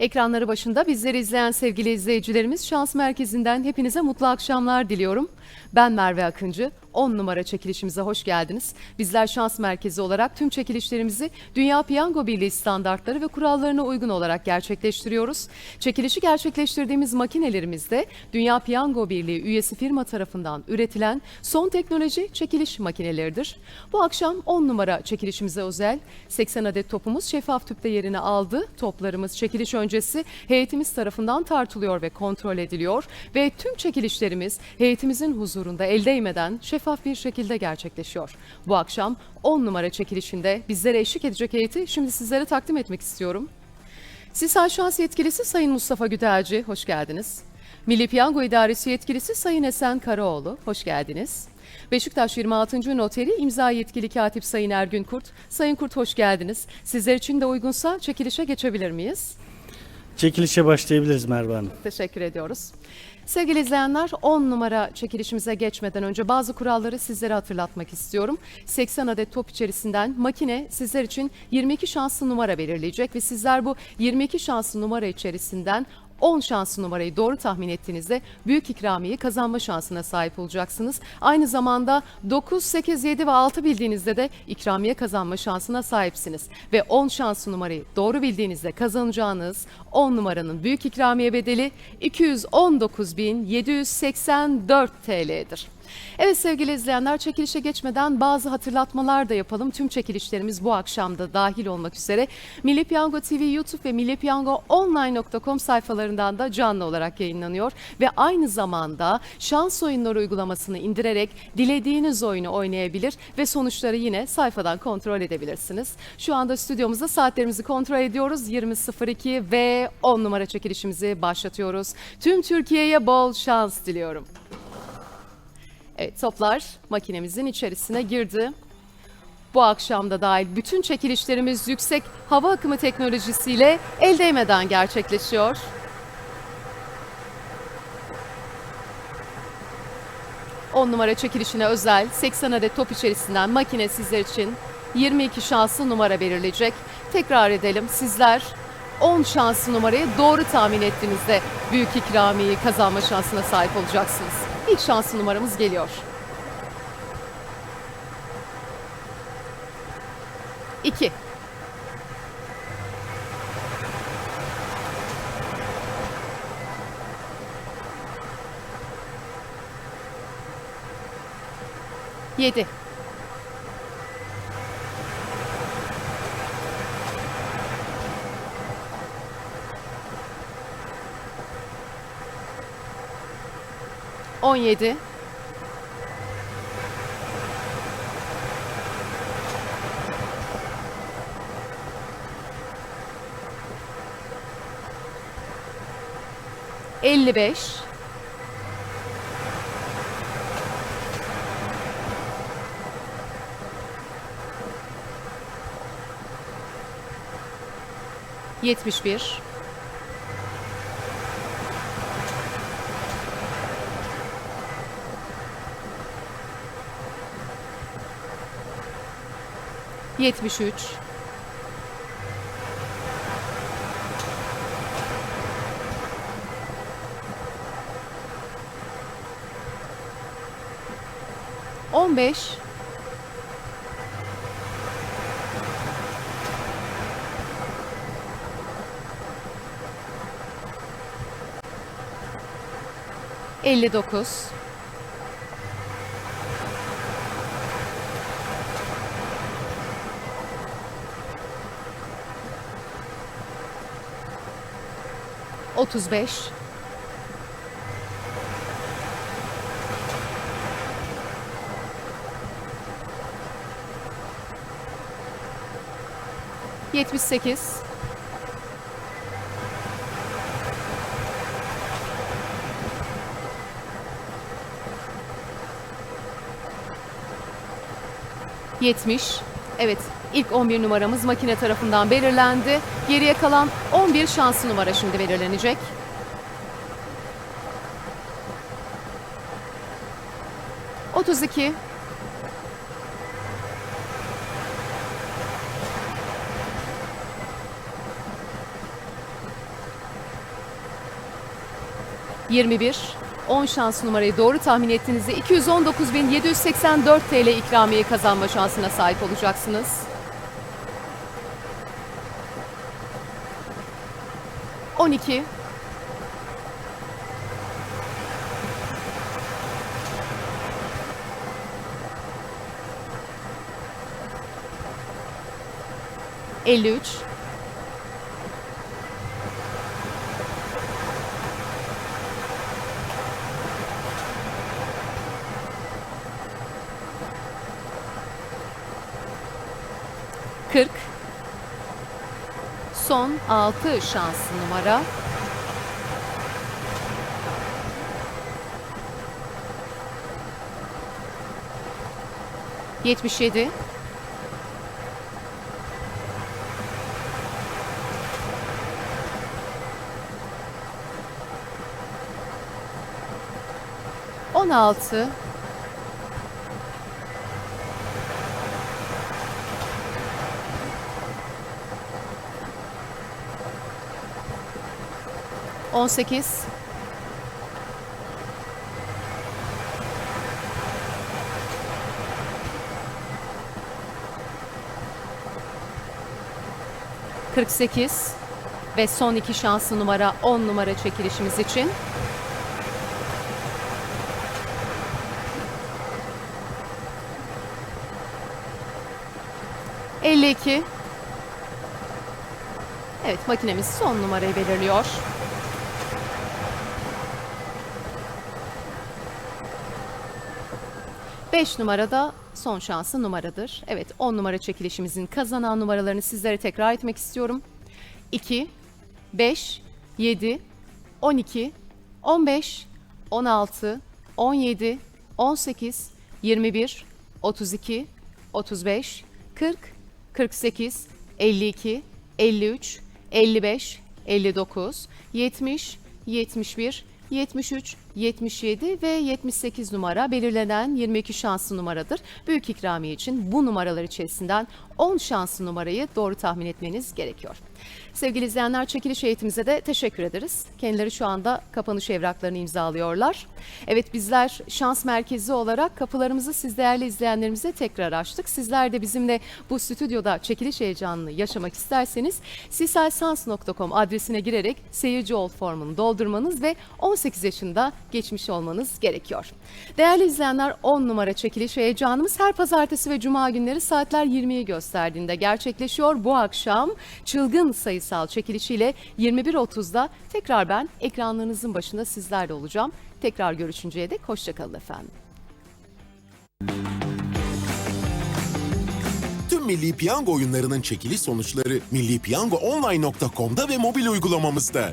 Ekranları başında bizleri izleyen sevgili izleyicilerimiz Şans Merkezi'nden hepinize mutlu akşamlar diliyorum. Ben Merve Akıncı. 10 numara çekilişimize hoş geldiniz. Bizler Şans Merkezi olarak tüm çekilişlerimizi Dünya Piyango Birliği standartları ve kurallarına uygun olarak gerçekleştiriyoruz. Çekilişi gerçekleştirdiğimiz makinelerimizde Dünya Piyango Birliği üyesi firma tarafından üretilen son teknoloji çekiliş makineleridir. Bu akşam 10 numara çekilişimize özel 80 adet topumuz şeffaf tüpte yerini aldı. Toplarımız çekiliş öncesi heyetimiz tarafından tartılıyor ve kontrol ediliyor ve tüm çekilişlerimiz heyetimizin huzurunda el değmeden şeffaf bir şekilde gerçekleşiyor. Bu akşam 10 numara çekilişinde bizlere eşlik edecek heyeti şimdi sizlere takdim etmek istiyorum. Sisal Şans Yetkilisi Sayın Mustafa Güdelci, hoş geldiniz. Milli Piyango İdaresi Yetkilisi Sayın Esen Karaoğlu, hoş geldiniz. Beşiktaş 26. Noteri imza yetkili katip Sayın Ergün Kurt. Sayın Kurt hoş geldiniz. Sizler için de uygunsa çekilişe geçebilir miyiz? Çekilişe başlayabiliriz Merve Hanım. Teşekkür ediyoruz. Sevgili izleyenler 10 numara çekilişimize geçmeden önce bazı kuralları sizlere hatırlatmak istiyorum. 80 adet top içerisinden makine sizler için 22 şanslı numara belirleyecek ve sizler bu 22 şanslı numara içerisinden 10 şanslı numarayı doğru tahmin ettiğinizde büyük ikramiyeyi kazanma şansına sahip olacaksınız. Aynı zamanda 9, 8, 7 ve 6 bildiğinizde de ikramiye kazanma şansına sahipsiniz. Ve 10 şanslı numarayı doğru bildiğinizde kazanacağınız 10 numaranın büyük ikramiye bedeli 219.784 TL'dir. Evet sevgili izleyenler çekilişe geçmeden bazı hatırlatmalar da yapalım. Tüm çekilişlerimiz bu akşamda dahil olmak üzere Milli Piyango TV YouTube ve millipiyangoonline.com sayfalarından da canlı olarak yayınlanıyor. Ve aynı zamanda şans oyunları uygulamasını indirerek dilediğiniz oyunu oynayabilir ve sonuçları yine sayfadan kontrol edebilirsiniz. Şu anda stüdyomuzda saatlerimizi kontrol ediyoruz. 20.02 ve 10 numara çekilişimizi başlatıyoruz. Tüm Türkiye'ye bol şans diliyorum. Evet toplar makinemizin içerisine girdi. Bu akşamda dahil bütün çekilişlerimiz yüksek hava akımı teknolojisiyle el değmeden gerçekleşiyor. On numara çekilişine özel 80 adet top içerisinden makine sizler için 22 şanslı numara belirleyecek. Tekrar edelim sizler 10 şanslı numarayı doğru tahmin ettiğinizde büyük ikramiyeyi kazanma şansına sahip olacaksınız. İlk şanslı numaramız geliyor. 2 7 17 55 71 73 15 59 35 78 70 Evet ilk 11 numaramız makine tarafından belirlendi. Geriye kalan 11 şanslı numara şimdi belirlenecek. 32 21, 10 şans numarayı doğru tahmin ettiğinizde 219.784 TL ikramiye kazanma şansına sahip olacaksınız. On iki, 53 40 Son 6 şanslı numara. Yetmiş yedi. On altı. On sekiz. Kırk sekiz. Ve son iki şanslı numara 10 numara çekilişimiz için. Elli iki. Evet makinemiz son numarayı belirliyor. Beş numarada son şansı numaradır. Evet 10 numara çekilişimizin kazanan numaralarını sizlere tekrar etmek istiyorum. 2, 5, 7, 12, 15, 16, 17, 18, 21, 32, 35, 40, 48, 52, 53, 55, 59, 70, 71, 73, 77 ve 78 numara belirlenen 22 şanslı numaradır. Büyük ikramiye için bu numaralar içerisinden 10 şanslı numarayı doğru tahmin etmeniz gerekiyor. Sevgili izleyenler çekiliş eğitimimize de teşekkür ederiz. Kendileri şu anda kapanış evraklarını imzalıyorlar. Evet bizler şans merkezi olarak kapılarımızı siz değerli izleyenlerimize tekrar açtık. Sizler de bizimle bu stüdyoda çekiliş heyecanını yaşamak isterseniz sisalsans.com adresine girerek seyirci ol formunu doldurmanız ve 18 yaşında geçmiş olmanız gerekiyor. Değerli izleyenler 10 numara çekiliş heyecanımız her pazartesi ve cuma günleri saatler 20'yi gösterdiğinde gerçekleşiyor. Bu akşam çılgın sayısal çekilişiyle 21.30'da tekrar ben ekranlarınızın başında sizlerle olacağım. Tekrar görüşünceye dek hoşçakalın efendim. Tüm Milli Piyango oyunlarının çekiliş sonuçları millipiyangoonline.com'da ve mobil uygulamamızda.